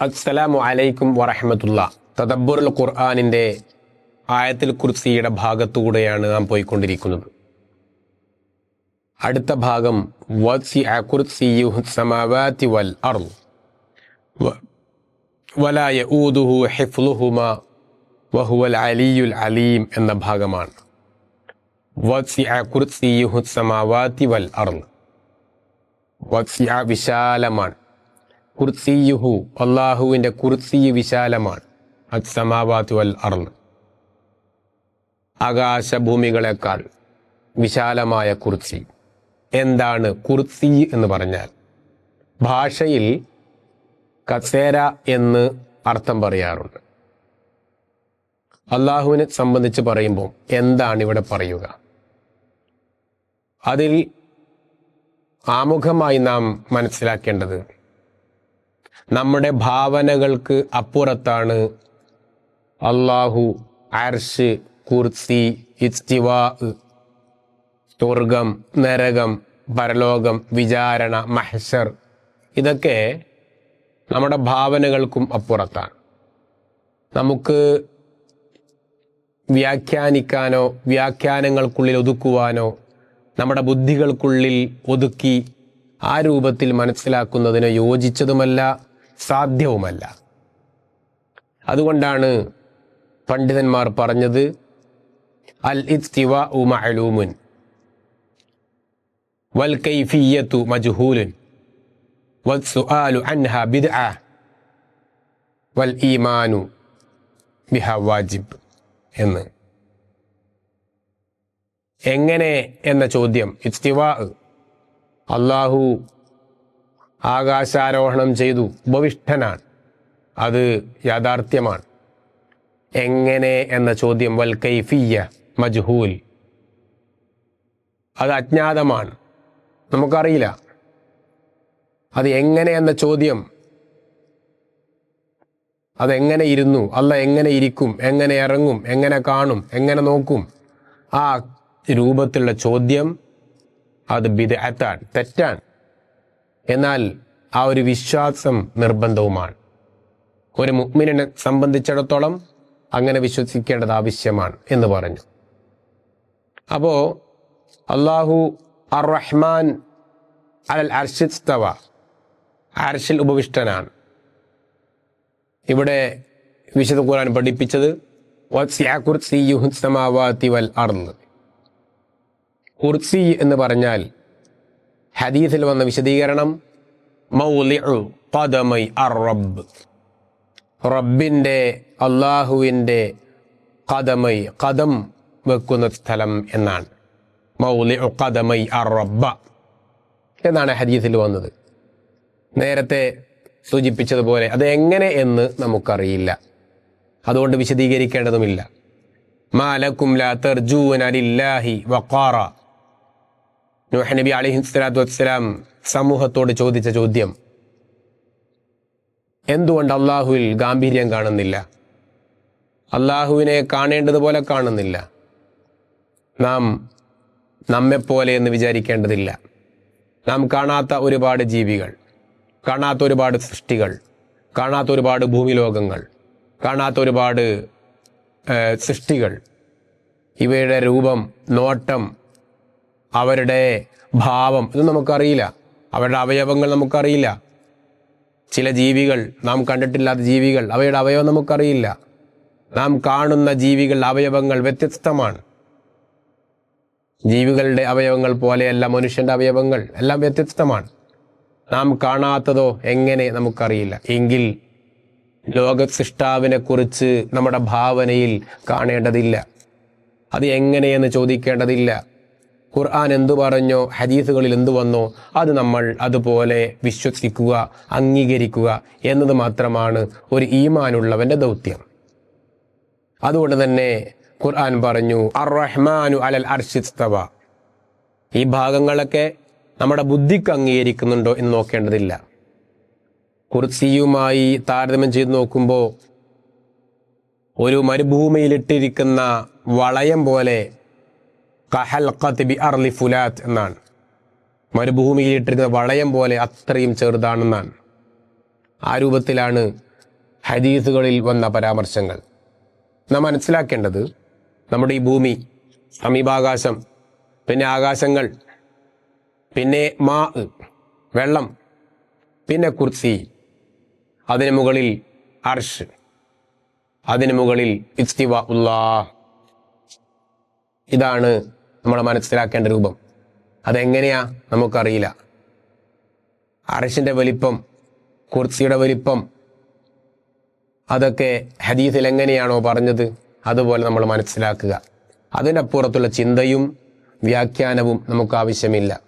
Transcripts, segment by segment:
അസ്സലാമു അലൈക്കും വറഹമത്തുള്ള. തദബ്ബുറുൽ ഖുർആാനിന്റെ ആയത്തിൽ കുർസിയുടെ ഭാഗത്തുകൂടെയാണ് നാം പോയിക്കൊണ്ടിരിക്കുന്നത്. അടുത്ത ഭാഗം വസി കുർസിയുഹു സമാവാത്തി വൽ അർൾ വലായ ഊദുഹു ഹിഫ്ലുഹുമ വഹുവൽ അലിയുൽ അലീം എന്ന ഭാഗമാണ്. വസി കുർസിയുഹു സമാവാത്തി വൽ അർൾ വസിയ വിശാലമാണ്. കുർസിയുഹു അള്ളാഹുവിന്റെ കുർസി വിശാലമാണ്. അക്സമാവാത്തു അൽ അർൾ ആകാശഭൂമികളെക്കാൾ വിശാലമായ കുർസി. എന്താണ് കുർസി എന്ന് പറഞ്ഞാൽ? ഭാഷയിൽ കസേര എന്ന് അർത്ഥം പറയാറുണ്ട്. അള്ളാഹുവിനെ സംബന്ധിച്ച് പറയുമ്പോൾ എന്താണ് ഇവിടെ പറയുക? അതിൽ ആമുഖമായി നാം മനസ്സിലാക്കേണ്ടത് നമ്മുടെ ഭാവനകൾക്ക് അപ്പുറത്താണ്. അള്ളാഹു അർഷ് കുർസി ഇസ്തിവാ സ്വർഗം നരകം പരലോകം വിചാരണ മഹ്ഷർ ഇതൊക്കെ നമ്മുടെ ഭാവനകൾക്കും അപ്പുറത്താണ്. നമുക്ക് വ്യാഖ്യാനിക്കാനോ വ്യാഖ്യാനങ്ങൾക്കുള്ളിൽ ഒതുക്കുവാനോ നമ്മുടെ ബുദ്ധികൾക്കുള്ളിൽ ഒതുക്കി ആ രൂപത്തിൽ മനസ്സിലാക്കുന്നതിന് യോജിച്ചതുമല്ല. സാധ്യവുമല്ല. അതുകൊണ്ടാണ് പണ്ഡിതന്മാർ പറഞ്ഞത് അൽ ഇസ്തിവ ഉ മഅലൂമുൻ വൽ കൈഫിയത്തു മജ്ഹൂലുൻ സുആലു വൽ ഈമാനു ബിഹ എന്ന്. എങ്ങനെ എന്ന ചോദ്യം ഇസ്തിവാ അള്ളാഹു ആകാശാരോഹണം ചെയ്തു. ഉപവിഷ്ടനാണ്. അത് യാഥാർത്ഥ്യമാണ്. എങ്ങനെ എന്ന ചോദ്യം വൽ കൈഫിയ മജ്ഹൂൽ. അത് അജ്ഞാതമാണ്. നമുക്കറിയില്ല. അത് എങ്ങനെ എന്ന ചോദ്യം. അതെങ്ങനെ ഇരുന്നു? അല്ല എങ്ങനെ ഇരിക്കും? എങ്ങനെ ഇറങ്ങും? എങ്ങനെ കാണും? എങ്ങനെ നോക്കും? ആ രൂപത്തിലുള്ള ചോദ്യം അത് ബിദഅത്താണ്. തെറ്റാണ്. എന്നാൽ ആ ഒരു വിശ്വാസം നിർബന്ധവുമാണ്. ഒരു മുഗ്മിനെ സംബന്ധിച്ചിടത്തോളം അങ്ങനെ വിശ്വസിക്കേണ്ടത് ആവശ്യമാണ് എന്ന് പറഞ്ഞു. അപ്പോ അള്ളാഹു അർ റഹ്മാൻ അൽ അർഷിസ്തവ അർഷിൽ ഉപവിഷ്ടനാണ്. ഇവിടെ വിശുദ്ധ ഖുർആൻ പഠിപ്പിച്ചത് വൽ കുർസി എന്ന് പറഞ്ഞാൽ ഹദീസിൽ വന്ന വിശദീകരണം റബ്ബിന്റെ അള്ളാഹുവിന്റെ കദമൈ കദം വെക്കുന്ന സ്ഥലം എന്നാണ്. മൗലിഉ ഖദമൈ അർ റബ്ബ എന്നാണ് ഹദീസിൽ വന്നത്. നേരത്തെ സൂചിപ്പിച്ചതുപോലെ അത് എങ്ങനെ എന്ന് നമുക്കറിയില്ല. അതുകൊണ്ട് വിശദീകരിക്കേണ്ടതുമില്ല. മാലക്കും ലാ തർജൂന അലില്ലാഹി വഖാറ. നൂഹ് നബി അലിഹി സ്വലാത്തു വസ്സലാം സമൂഹത്തോട് ചോദിച്ച ചോദ്യം എന്തുകൊണ്ട് അള്ളാഹുവിൽ ഗാംഭീര്യം കാണുന്നില്ല? അള്ളാഹുവിനെ കാണേണ്ടതുപോലെ കാണുന്നില്ല. നാം നമ്മെപ്പോലെ എന്ന് വിചാരിക്കേണ്ടതില്ല. നാം കാണാത്ത ഒരുപാട് ജീവികൾ കാണാത്ത ഒരുപാട് സൃഷ്ടികൾ കാണാത്ത ഒരുപാട് ഭൂമിലോകങ്ങൾ കാണാത്ത ഒരുപാട് സൃഷ്ടികൾ. ഇവയുടെ രൂപം നോട്ടം അവരുടെ ഭാവം ഇത് നമുക്കറിയില്ല. അവരുടെ അവയവങ്ങൾ നമുക്കറിയില്ല. ചില ജീവികൾ നാം കണ്ടിട്ടില്ലാത്ത ജീവികൾ അവയുടെ അവയവം നമുക്കറിയില്ല. നാം കാണുന്ന ജീവികൾ അവയവങ്ങൾ വ്യത്യസ്തമാണ്. ജീവികളുടെ അവയവങ്ങൾ പോലെയല്ല മനുഷ്യന്റെ അവയവങ്ങൾ എല്ലാം വ്യത്യസ്തമാണ്. നാം കാണാത്തതോ എങ്ങനെ നമുക്കറിയില്ല. എങ്കിൽ ലോക സൃഷ്ടാവിനെ കുറിച്ച് നമ്മുടെ ഭാവനയിൽ കാണേണ്ടതില്ല. അത് എങ്ങനെയെന്ന് ചോദിക്കേണ്ടതില്ല. ഖുർആൻ എന്തു പറഞ്ഞോ ഹദീസുകളിൽ എന്തു വന്നോ അത് നമ്മൾ അതുപോലെ വിശ്വസിക്കുക അംഗീകരിക്കുക എന്നത് മാത്രമാണ് ഒരു ഈമാനുള്ളവന്റെ ദൗത്യം. അതുകൊണ്ട് തന്നെ ഖുർആൻ പറഞ്ഞു അർ റഹ്മാനു അലൽ അർഷിസ്തവ ഈ ഭാഗങ്ങളൊക്കെ നമ്മുടെ ബുദ്ധിക്ക് അംഗീകരിക്കുന്നുണ്ടോ എന്ന് നോക്കേണ്ടതില്ല. കുർസിയുമായി താരതമ്യം ചെയ്ത് നോക്കുമ്പോൾ ഒരു മരുഭൂമിയിലിട്ടിരിക്കുന്ന വളയം പോലെ ബി അർലി ഫുലാത്ത് എന്നാണ്. മരുഭൂമിയിലിട്ടിരുന്ന വളയം പോലെ അത്രയും ചെറുതാണെന്നാണ്. ആ രൂപത്തിലാണ് ഹദീസുകളിൽ വന്ന പരാമർശങ്ങൾ. നാം മനസ്സിലാക്കേണ്ടത് നമ്മുടെ ഈ ഭൂമി സമീപാകാശം പിന്നെ ആകാശങ്ങൾ പിന്നെ മാ വെള്ളം പിന്നെ കുർസി അതിന് മുകളിൽ അർഷ് അതിന് മുകളിൽ ഇസ്തിവ ഉല്ലാ ഇതാണ് നമ്മൾ മനസ്സിലാക്കേണ്ട രൂപം. അതെങ്ങനെയാ നമുക്കറിയില്ല. അർഷിന്റെ വലിപ്പം കുർസിയുടെ വലിപ്പം അതൊക്കെ ഹദീസിൽ എങ്ങനെയാണോ പറഞ്ഞത് അതുപോലെ നമ്മൾ മനസ്സിലാക്കുക. അതിനപ്പുറത്തുള്ള ചിന്തയും വ്യാഖ്യാനവും നമുക്ക് ആവശ്യമില്ല.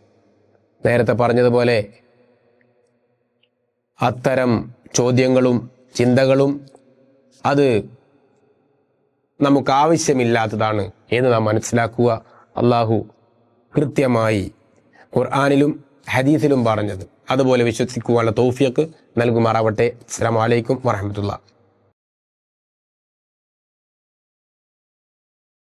നേരത്തെ പറഞ്ഞതുപോലെ അത്തരം ചോദ്യങ്ങളും ചിന്തകളും അത് നമുക്ക് ആവശ്യമില്ലാത്തതാണ് എന്ന് നാം മനസ്സിലാക്കുക. അള്ളാഹു കൃത്യമായി ഖുർആാനിലും ഹദീസിലും പറഞ്ഞത്. അതുപോലെ വിശ്വസിക്കുവാനുള്ള തൗഫിയക്ക് നൽകുമാറാവട്ടെ. അസ്സാം വലൈക്കും വറഹമത്തുള്ള